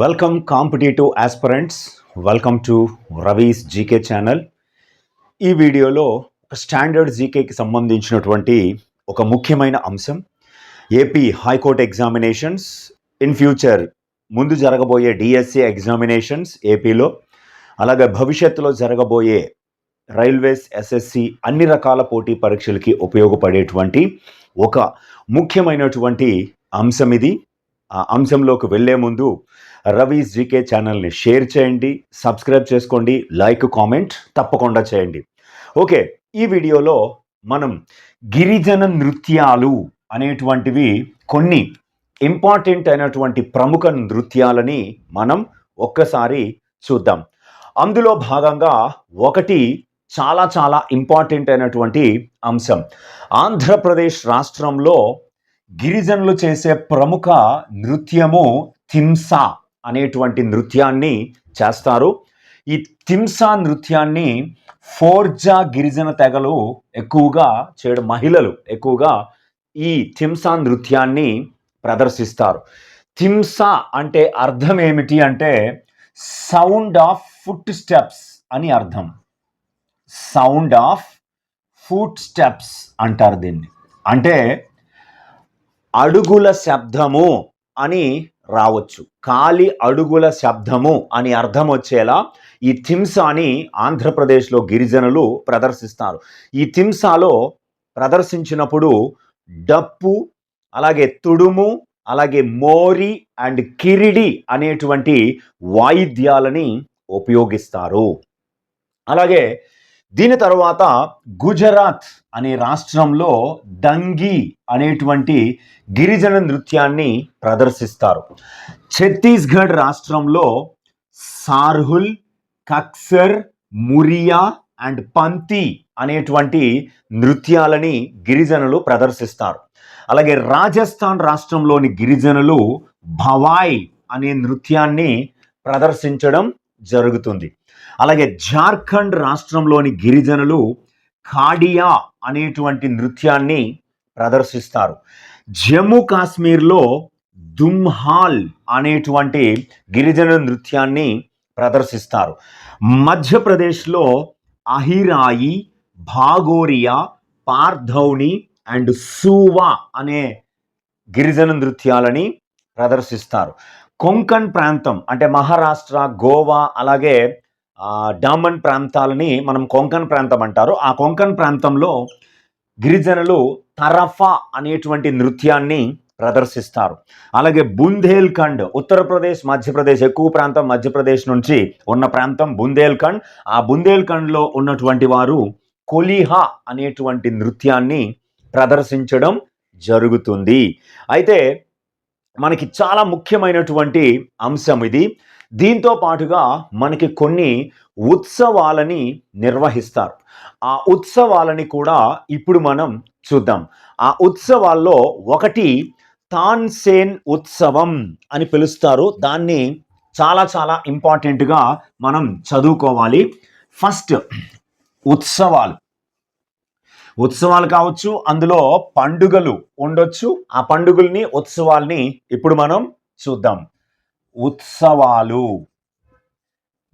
Welcome competitive aspirants welcome to Ravi's GK channel ఈ వీడియోలో standard జీకేకి సంబంధించినటువంటి ఒక ముఖ్యమైన అంశం AP high court examinations in future ముందు జరగబోయే డిఎస్సి ఎగ్జామినేషన్స్ ఏపీలో అలాగే భవిష్యత్తులో జరగబోయే రైల్వేస్ ఎస్ఎస్సి అన్ని రకాల పోటీ పరీక్షలకి ఉపయోగపడేటువంటి ఒక ముఖ్యమైనటువంటి అంశం ఇది. ఆ అంశంలోకి వెళ్ళే ముందు రవీస్ జీకే ఛానల్ని షేర్ చేయండి సబ్స్క్రైబ్ చేసుకోండి లైక్ కామెంట్ తప్పకుండా చేయండి. ఓకే ఈ వీడియోలో మనం గిరిజన నృత్యాలు అనేటువంటివి కొన్ని ఇంపార్టెంట్ అయినటువంటి ప్రముఖ నృత్యాలని మనం ఒక్కసారి చూద్దాం. అందులో భాగంగా ఒకటి చాలా చాలా ఇంపార్టెంట్ అయినటువంటి అంశం. ఆంధ్రప్రదేశ్ రాష్ట్రంలో గిరిజనులు చేసే ప్రముఖ నృత్యము తింసా అనేటువంటి నృత్యాన్ని చేస్తారు. ఈ తింసా నృత్యాన్ని ఫోర్జా గిరిజన తెగలు ఎక్కువగా చేయడం మహిళలు ఎక్కువగా ఈ తింసా నృత్యాన్ని ప్రదర్శిస్తారు. తింసా అంటే అర్థం ఏమిటి అంటే సౌండ్ ఆఫ్ ఫుట్ స్టెప్స్ అని అర్థం. సౌండ్ ఆఫ్ ఫుట్ స్టెప్స్ అంటారు దీన్ని. అంటే అడుగుల శబ్దము అని రావచ్చు. కాలి అడుగుల శబ్దము అని అర్థం వచ్చేలా ఈ థింసాని ఆంధ్రప్రదేశ్లో గిరిజనులు ప్రదర్శిస్తారు. ఈ థింసాలో ప్రదర్శించినప్పుడు డప్పు అలాగే తుడుము అలాగే మోరి అండ్ కిరిడి అనేటువంటి వాయిద్యాలని ఉపయోగిస్తారు. అలాగే దీని తర్వాత గుజరాత్ అనే రాష్ట్రంలో డంగి అనేటువంటి గిరిజన నృత్యాన్ని ప్రదర్శిస్తారు. ఛత్తీస్గఢ్ రాష్ట్రంలో సార్హుల్ కక్సర్ మురియా అండ్ పంతి అనేటువంటి నృత్యాలని గిరిజనులు ప్రదర్శిస్తారు. అలాగే రాజస్థాన్ రాష్ట్రంలోని గిరిజనులు భవాయ్ అనే నృత్యాన్ని ప్రదర్శించడం జరుగుతుంది. అలాగే జార్ఖండ్ రాష్ట్రంలోని గిరిజనులు ఖాడియా అనేటువంటి నృత్యాన్ని ప్రదర్శిస్తారు. జమ్మూ కాశ్మీర్లో దుమ్హాల్ అనేటువంటి గిరిజన నృత్యాన్ని ప్రదర్శిస్తారు. మధ్యప్రదేశ్లో అహిరాయి భాగోరియా పార్థౌని అండ్ సూవా అనే గిరిజన నృత్యాలని ప్రదర్శిస్తారు. కొంకణ్ ప్రాంతం అంటే మహారాష్ట్ర గోవా అలాగే డామన్ ప్రాంతాలని మనం కొంకణ్ ప్రాంతం అంటారు. ఆ కొంకణ్ ప్రాంతంలో గిరిజనులు తరఫా అనేటువంటి నృత్యాన్ని ప్రదర్శిస్తారు. అలాగే బుందేల్ఖండ్ ఉత్తరప్రదేశ్ మధ్యప్రదేశ్ ఎక్కువ ప్రాంతం మధ్యప్రదేశ్ నుంచి ఉన్న ప్రాంతం బుందేల్ఖండ్. ఆ బుందేల్ఖండ్లో ఉన్నటువంటి వారు కొలిహా అనేటువంటి నృత్యాన్ని ప్రదర్శించడం జరుగుతుంది. అయితే మనకి చాలా ముఖ్యమైనటువంటి అంశం ఇది. దీంతో పాటుగా మనకి కొన్ని ఉత్సవాలని నిర్వహిస్తారు. ఆ ఉత్సవాలని కూడా ఇప్పుడు మనం చూద్దాం. ఆ ఉత్సవాల్లో ఒకటి తాన్సేన్ ఉత్సవం అని పిలుస్తారు. దాన్ని చాలా చాలా ఇంపార్టెంట్గా మనం చదువుకోవాలి. ఫస్ట్ ఉత్సవాలు. ఉత్సవాలు కావచ్చు అందులో పండుగలు ఉండొచ్చు. ఆ పండుగల్ని ఉత్సవాల్ని ఇప్పుడు మనం చూద్దాం. ఉత్సవాలు.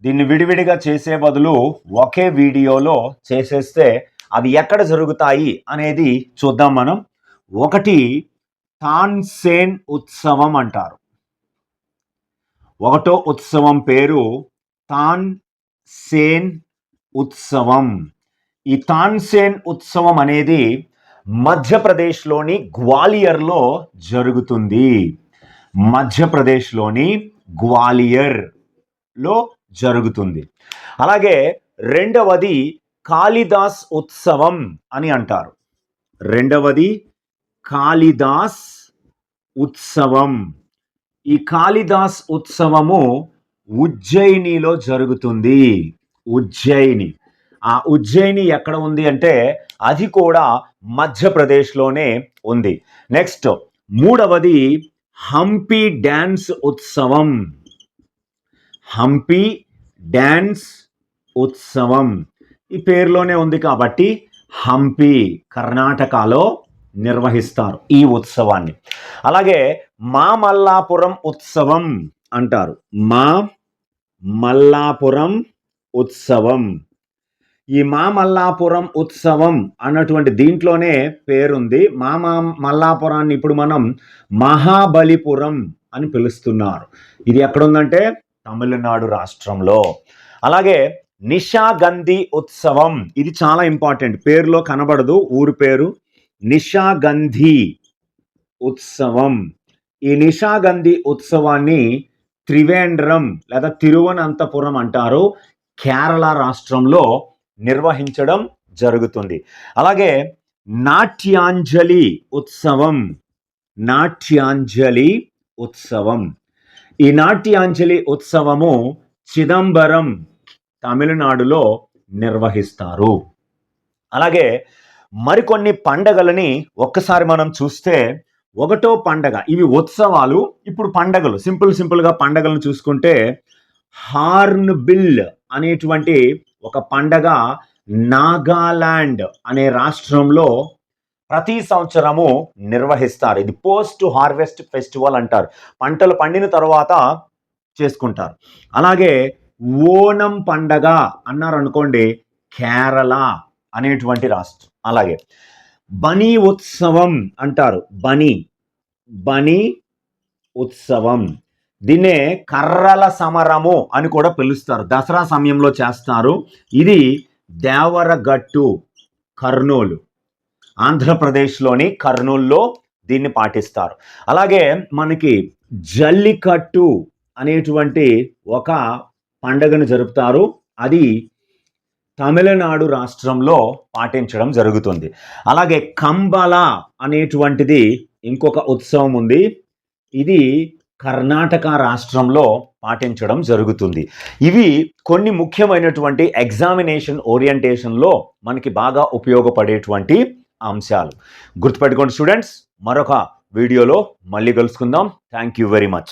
దీన్ని విడివిడిగా చేసే బదులు ఒకే వీడియోలో చేసేస్తే అవి ఎక్కడ జరుగుతాయి అనేది చూద్దాం మనం. ఒకటి తాన్సేన్ ఉత్సవం అంటారు. ఒకటో ఉత్సవం పేరు తాన్ సేన్ ఉత్సవం. ఈ తాన్సేన్ ఉత్సవం అనేది మధ్యప్రదేశ్లోని గ్వాలియర్లో జరుగుతుంది. మధ్యప్రదేశ్లోని గ్వాలియర్లో జరుగుతుంది. అలాగే రెండవది కాళిదాస్ ఉత్సవం అని అంటారు. రెండవది కాళిదాస్ ఉత్సవం. ఈ కాళిదాస్ ఉత్సవము ఉజ్జయినిలో జరుగుతుంది. ఉజ్జయిని. ఆ ఉజ్జయిని ఎక్కడ ఉంది అంటే అది కూడా మధ్యప్రదేశ్లోనే ఉంది. నెక్స్ట్ మూడవది హంపి డ్యాన్స్ ఉత్సవం. హంపి డ్యాన్స్ ఉత్సవం. ఈ పేరులోనే ఉంది కాబట్టి హంపి కర్ణాటకలో నిర్వహిస్తారు ఈ ఉత్సవాన్ని. అలాగే మా మల్లాపురం ఉత్సవం అంటారు. మా మల్లాపురం ఉత్సవం. ఈ మా మల్లాపురం ఉత్సవం అన్నటువంటి దీంట్లోనే పేరుంది. మా మా మల్లాపురాన్ని ఇప్పుడు మనం మహాబలిపురం అని పిలుస్తున్నారు. ఇది ఎక్కడుందంటే తమిళనాడు రాష్ట్రంలో. అలాగే నిషాగంధి ఉత్సవం ఇది చాలా ఇంపార్టెంట్. పేరులో కనబడదు ఊరి పేరు. నిషాగంధి ఉత్సవం. ఈ నిషాగంధి ఉత్సవాన్ని త్రివేంద్రం లేదా తిరువనంతపురం అంటారు. కేరళ రాష్ట్రంలో నిర్వహించడం జరుగుతుంది. అలాగే నాట్యాంజలి ఉత్సవం నాట్యాంజలి ఉత్సవం. ఈ నాట్యాంజలి ఉత్సవము చిదంబరం తమిళనాడులో నిర్వహిస్తారు. అలాగే మరికొన్ని పండగలని ఒక్కసారి మనం చూస్తే ఒకటో పండగ ఇవి ఉత్సవాలు ఇప్పుడు పండగలు సింపుల్ సింపుల్గా పండగలను చూసుకుంటే హార్న్ బిల్ అనేటువంటి ఒక పండగ నాగాలాండ్ అనే రాష్ట్రంలో ప్రతి సంవత్సరము నిర్వహిస్తారు. ఇది పోస్ట్ హార్వెస్ట్ ఫెస్టివల్ అంటారు. పంటలు పండిన తర్వాత చేసుకుంటారు. అలాగే ఓణం పండగ అన్నారు అనుకోండి కేరళ అనేటువంటి రాష్ట్రం. అలాగే బనీ ఉత్సవం అంటారు. బనీ బనీ ఉత్సవం. దీన్నే కర్రల సమరము అని కూడా పిలుస్తారు. దసరా సమయంలో చేస్తారు. ఇది దేవరగట్టు కర్నూలు. ఆంధ్రప్రదేశ్లోని కర్నూలులో దీన్ని పాటిస్తారు. అలాగే మనకి జల్లికట్టు అనేటువంటి ఒక పండగను జరుపుతారు. అది తమిళనాడు రాష్ట్రంలో పాటించడం జరుగుతుంది. అలాగే కంబల అనేటువంటిది ఇంకొక ఉత్సవం ఉంది. ఇది కర్ణాటక రాష్ట్రంలో పాటించడం జరుగుతుంది. ఇవి కొన్ని ముఖ్యమైనటువంటి ఎగ్జామినేషన్ ఓరియంటేషన్లో మనకి బాగా ఉపయోగపడేటువంటి అంశాలు. గుర్తుపెట్టుకోండి స్టూడెంట్స్ మరొక వీడియోలో మళ్ళీ కలుసుకుందాం. Thank you very much